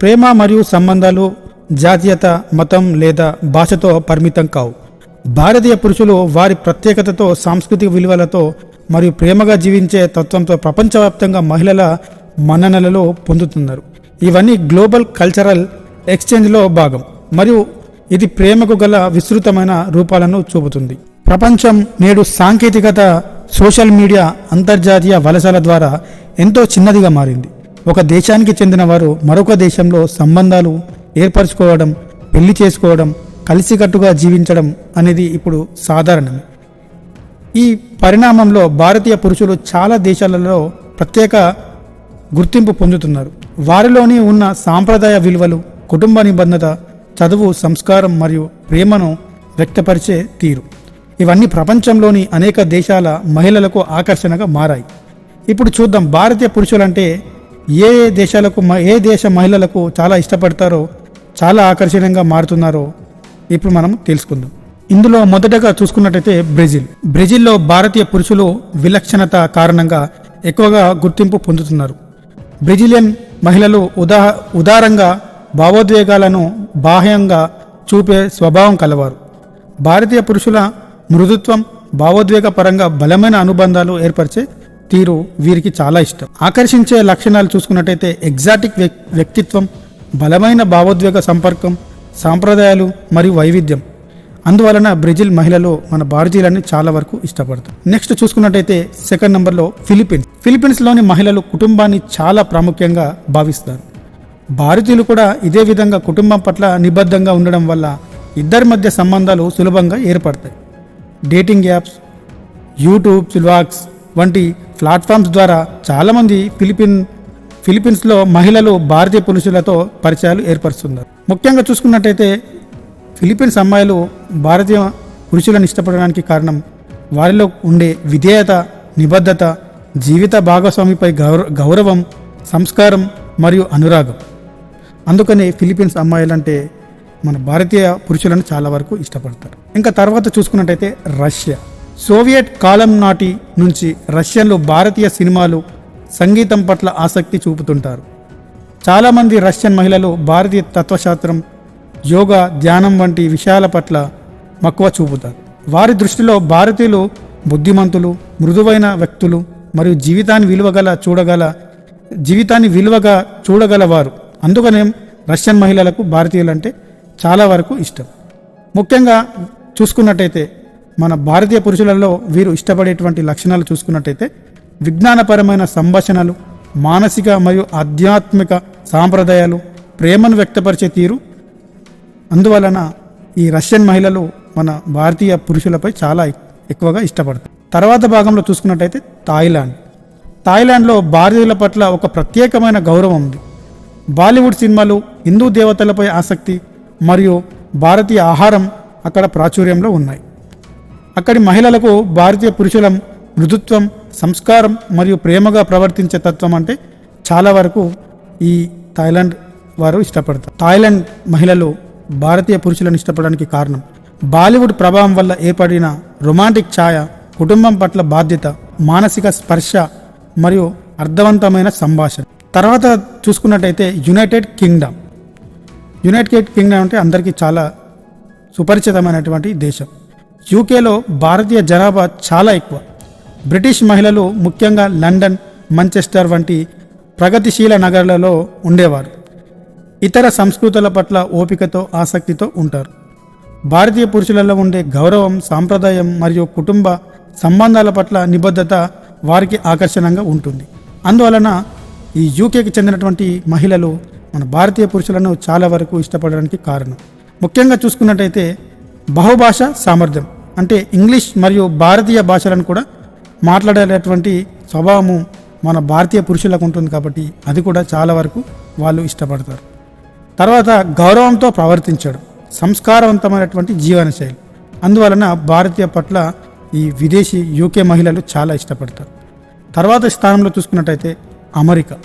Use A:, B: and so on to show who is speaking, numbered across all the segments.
A: ప్రేమ మరియు సంబంధాలు జాతీయత మతం లేదా భాషతో పరిమితం కావు. భారతీయ పురుషులు వారి ప్రత్యేకతతో సాంస్కృతిక విలువలతో మరియు ప్రేమగా జీవించే తత్వంతో ప్రపంచవ్యాప్తంగా మహిళల మన్ననలలో పొందుతున్నారు. ఇవన్నీ గ్లోబల్ కల్చరల్ ఎక్స్చేంజ్లో భాగం మరియు ఇది ప్రేమకు గల విస్తృతమైన రూపాలను చూపుతుంది. ప్రపంచం నేడు సాంకేతికత సోషల్ మీడియా అంతర్జాతీయ వలసల ద్వారా ఎంతో చిన్నదిగా మారింది. ఒక దేశానికి చెందిన వారు మరొక దేశంలో సంబంధాలు ఏర్పరచుకోవడం పెళ్ళి చేసుకోవడం కలిసికట్టుగా జీవించడం అనేది ఇప్పుడు సాధారణమే. ఈ పరిణామంలో భారతీయ పురుషులు చాలా దేశాలలో ప్రత్యేక గుర్తింపు పొందుతున్నారు. వారిలోని ఉన్న సాంప్రదాయ విలువలు కుటుంబ నిబంధత చదువు సంస్కారం మరియు ప్రేమను వ్యక్తపరిచే తీరు. ఇవన్నీ ప్రపంచంలోని అనేక దేశాల మహిళలకు ఆకర్షణగా మారాయి. ఇప్పుడు చూద్దాం భారతీయ పురుషులంటే ఏ ఏ దేశాలకు మ- ఏ దేశ మహిళలకు చాలా ఇష్టపడతారో చాలా ఆకర్షణీయంగా మారుతున్నారో ఇప్పుడు మనం తెలుసుకుందాం. ఇందులో మొదటగా చూసుకున్నట్టయితే బ్రెజిల్. బ్రెజిల్లో భారతీయ పురుషులు విలక్షణత కారణంగా ఎక్కువగా గుర్తింపు పొందుతున్నారు. బ్రెజిలియన్ మహిళలు ఉదా ఉదారంగా భావోద్వేగాలను బాహ్యంగా చూపే స్వభావం కలవారు. భారతీయ పురుషుల మృదుత్వం భావోద్వేగ పరంగా బలమైన అనుబంధాలు ఏర్పరిచే తీరు వీరికి చాలా ఇష్టం. ఆకర్షించే లక్షణాలు చూసుకున్నట్టయితే ఎగ్జాటిక్ వ్యక్- వ్యక్తిత్వం బలమైన భావోద్వేగ సంపర్కం సాంప్రదాయాలు మరియు వైవిధ్యం. అందువలన బ్రెజిల్ మహిళలు మన భారతీయులని చాలా వరకు ఇష్టపడతారు. నెక్స్ట్ చూసుకున్నట్టయితే సెకండ్ నెంబర్లో ఫిలిప్పీన్స్ ఫిలిప్పీన్స్లోని మహిళలు కుటుంబాన్ని చాలా ప్రాముఖ్యంగా భావిస్తారు. భారతీయులు కూడా ఇదే విధంగా కుటుంబం పట్ల నిబద్ధంగా ఉండడం వల్ల ఇద్దరి మధ్య సంబంధాలు సులభంగా ఏర్పడతాయి. డేటింగ్ యాప్స్ యూట్యూబ్ సిల్వాక్స్ వంటి ప్లాట్ఫామ్స్ ద్వారా చాలామంది ఫిలిపిన్ ఫిలిపీన్స్లో మహిళలు భారతీయ పురుషులతో పరిచయాలు ఏర్పరుస్తున్నారు. ముఖ్యంగా చూసుకున్నట్టయితే ఫిలిపీన్స్ అమ్మాయిలు భారతీయ పురుషులను ఇష్టపడడానికి కారణం వారిలో ఉండే విధేయత నిబద్ధత జీవిత భాగస్వామిపై గౌర గౌరవం సంస్కారం మరియు అనురాగం. అందుకనే ఫిలిపీన్స్ అమ్మాయిలంటే మన భారతీయ పురుషులను చాలా వరకు ఇష్టపడతారు. ఇంకా తర్వాత చూసుకున్నట్టయితే రష్యా. సోవియట్ కాలం నాటి నుంచి రష్యన్లు భారతీయ సినిమాలు సంగీతం పట్ల ఆసక్తి చూపుతుంటారు. చాలామంది రష్యన్ మహిళలు భారతీయ తత్వశాస్త్రం యోగా ధ్యానం వంటి విషయాల పట్ల మక్కువ చూపుతారు. వారి దృష్టిలో భారతీయులు బుద్ధిమంతులు మృదువైన వ్యక్తులు మరియు జీవితాన్ని విలువగల చూడగల జీవితాన్ని విలువగా చూడగలవారు. అందుకనే రష్యన్ మహిళలకు భారతీయులంటే చాలా వరకు ఇష్టం. ముఖ్యంగా చూసుకున్నట్టయితే మన భారతీయ పురుషులలో వీరు ఇష్టపడేటువంటి లక్షణాలు చూసుకున్నట్టయితే విజ్ఞానపరమైన సంభాషణలు మానసిక మరియు ఆధ్యాత్మిక సాంప్రదాయాలు ప్రేమను వ్యక్తపరిచే తీరు. అందువలన ఈ రష్యన్ మహిళలు మన భారతీయ పురుషులపై చాలా ఎక్కువగా ఇష్టపడతారు. తర్వాత భాగంలో చూసుకున్నట్టయితే థాయిలాండ్. థాయిలాండ్లో భారతీయుల పట్ల ఒక ప్రత్యేకమైన గౌరవం ఉంది. బాలీవుడ్ సినిమాలు హిందూ దేవతలపై ఆసక్తి మరియు భారతీయ ఆహారం అక్కడ ప్రాచుర్యంలో ఉన్నాయి. అక్కడి మహిళలకు భారతీయ పురుషుల మృదుత్వం సంస్కారం మరియు ప్రేమగా ప్రవర్తించే తత్వం అంటే చాలా వరకు ఈ థాయిలాండ్ వారు ఇష్టపడతారు. థాయిలాండ్ మహిళలు భారతీయ పురుషులను ఇష్టపడడానికి కారణం బాలీవుడ్ ప్రభావం వల్ల ఏర్పడిన రొమాంటిక్ ఛాయ కుటుంబం పట్ల బాధ్యత మానసిక స్పర్శ మరియు అర్థవంతమైన సంభాషణ. తర్వాత చూసుకున్నట్టయితే యునైటెడ్ కింగ్డమ్. యునైటెడ్ కింగ్డమ్ అంటే అందరికీ చాలా సుపరిచితమైనటువంటి దేశం. యూకేలో భారతీయ జనాభా చాలా ఎక్కువ. బ్రిటిష్ మహిళలు ముఖ్యంగా లండన్ మంచెస్టర్ వంటి ప్రగతిశీల నగరాలలో ఉండేవారు. ఇతర సంస్కృతుల పట్ల ఓపికతో ఆసక్తితో ఉంటారు. భారతీయ పురుషులలో ఉండే గౌరవం సాంప్రదాయం మరియు కుటుంబ సంబంధాల పట్ల నిబద్ధత వారికి ఆకర్షణంగా ఉంటుంది. అందువలన ఈ యూకేకి చెందినటువంటి మహిళలు మన భారతీయ పురుషులను చాలా వరకు ఇష్టపడడానికి కారణం. ముఖ్యంగా చూసుకున్నట్టయితే బహుభాష సామర్థ్యం. అంటే ఇంగ్లీష్ మరియు భారతీయ భాషలను కూడా మాట్లాడేటటువంటి స్వభావము మన భారతీయ పురుషులకు ఉంటుంది కాబట్టి అది కూడా చాలా వరకు వాళ్ళు ఇష్టపడతారు. తర్వాత గౌరవంతో ప్రవర్తించడం సంస్కారవంతమైనటువంటి జీవనశైలి అందువలన భారతీయ పట్ల ఈ విదేశీ యూకే మహిళలు చాలా ఇష్టపడతారు. తర్వాత స్థానంలో చూసుకున్నట్టయితే అమెరికా.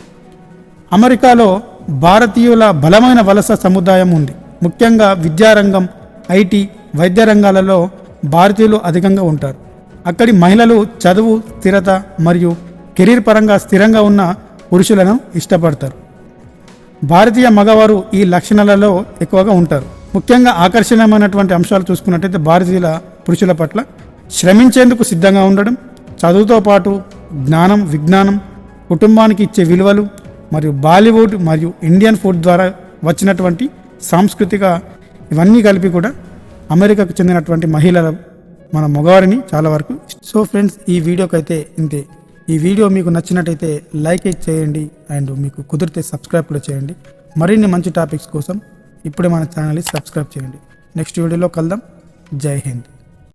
A: అమెరికాలో భారతీయుల బలమైన వలస సముదాయం ఉంది. ముఖ్యంగా విద్యారంగం ఐటీ వైద్య రంగాలలో భారతీయులు అధికంగా ఉంటారు. అక్కడి మహిళలు చదువు స్థిరత మరియు కెరీర్ పరంగా స్థిరంగా ఉన్న పురుషులను ఇష్టపడతారు. భారతీయ మగవారు ఈ లక్షణాలలో ఎక్కువగా ఉంటారు. ముఖ్యంగా ఆకర్షణీయమైనటువంటి అంశాలు చూసుకున్నట్టయితే భారతీయుల పురుషుల పట్ల శ్రమించేందుకు సిద్ధంగా ఉండడం చదువుతో పాటు జ్ఞానం విజ్ఞానం కుటుంబానికి ఇచ్చే విలువలు మరియు బాలీవుడ్ మరియు ఇండియన్ ఫుడ్ ద్వారా వచ్చినటువంటి సాంస్కృతిక ఇవన్నీ కలిపి కూడా అమెరికాకు చెందినటువంటి మహిళల మన మగవారిని చాలా వరకు సో ఫ్రెండ్స్ ఈ వీడియోకి అయితే ఇంతే. ఈ వీడియో మీకు నచ్చినట్టయితే లైక్ చేయండి అండ్ మీకు కుదిరితే సబ్స్క్రైబ్ కూడా చేయండి. మరిన్ని మంచి టాపిక్స్ కోసం ఇప్పుడే మన ఛానల్ని సబ్స్క్రైబ్ చేయండి. నెక్స్ట్ వీడియోలో కలుద్దాం. జై హింద్.